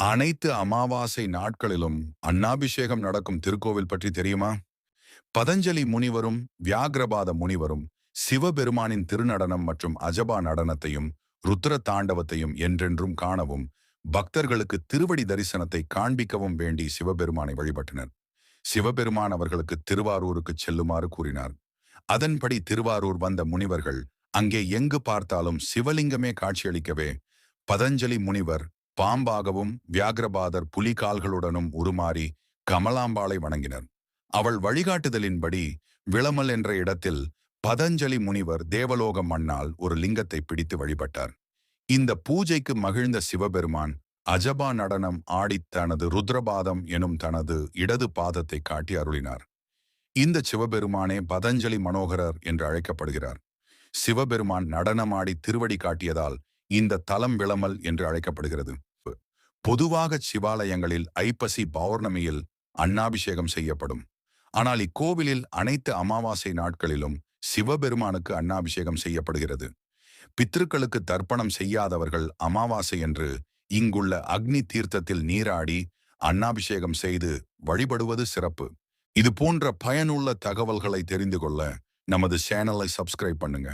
அனைத்து அமாவாசை நாட்களிலும் அன்னாபிஷேகம் நடக்கும் திருக்கோவில் பற்றி தெரியுமா? பதஞ்சலி முனிவரும் வியாகிரபாத முனிவரும் சிவபெருமானின் திருநடனம் மற்றும் அஜபா நடனத்தையும் ருத்ர தாண்டவத்தையும் என்றென்றும் காணவும் பக்தர்களுக்கு திருவடி தரிசனத்தை காண்பிக்கவும் வேண்டி சிவபெருமானை வழிபட்டனர். சிவபெருமான் அவர்களுக்கு திருவாரூருக்கு செல்லுமாறு கூறினார். அதன்படி திருவாரூர் வந்த முனிவர்கள் அங்கே எங்கு பார்த்தாலும் சிவலிங்கமே காட்சியளிக்கவே பதஞ்சலி முனிவர் பாம்பாகவும் வியாகிரபாதர் புலிகால்களுடனும் உருமாறி கமலாம்பாளை வணங்கினர். அவள் வழிகாட்டுதலின்படி விளமல் என்ற இடத்தில் பதஞ்சலி முனிவர் தேவலோக மண்ணால் ஒரு லிங்கத்தை பிடித்து வழிபட்டார். இந்த பூஜைக்கு மகிழ்ந்த சிவபெருமான் அஜபா நடனம் ஆடி தனது ருத்ரபாதம் எனும் தனது இடது பாதத்தை காட்டி அருளினார். இந்த சிவபெருமானே பதஞ்சலி மனோகரர் என்று அழைக்கப்படுகிறார். சிவபெருமான் நடனமாடி திருவடி காட்டியதால் இந்த தலம் விளமல் என்று அழைக்கப்படுகிறது. பொதுவாக சிவாலயங்களில் ஐப்பசி பௌர்ணமியில் அன்னாபிஷேகம் செய்யப்படும். ஆனால் இக்கோவிலில் அனைத்து அமாவாசை நாட்களிலும் சிவபெருமானுக்கு அன்னாபிஷேகம் செய்யப்படுகிறது. பித்திருக்களுக்கு தர்ப்பணம் செய்யாதவர்கள் அமாவாசை என்று இங்குள்ள அக்னி தீர்த்தத்தில் நீராடி அன்னாபிஷேகம் செய்து வழிபடுவது சிறப்பு. இது போன்ற பயனுள்ள தகவல்களை தெரிந்து கொள்ள நமது சேனலை சப்ஸ்கிரைப் பண்ணுங்க.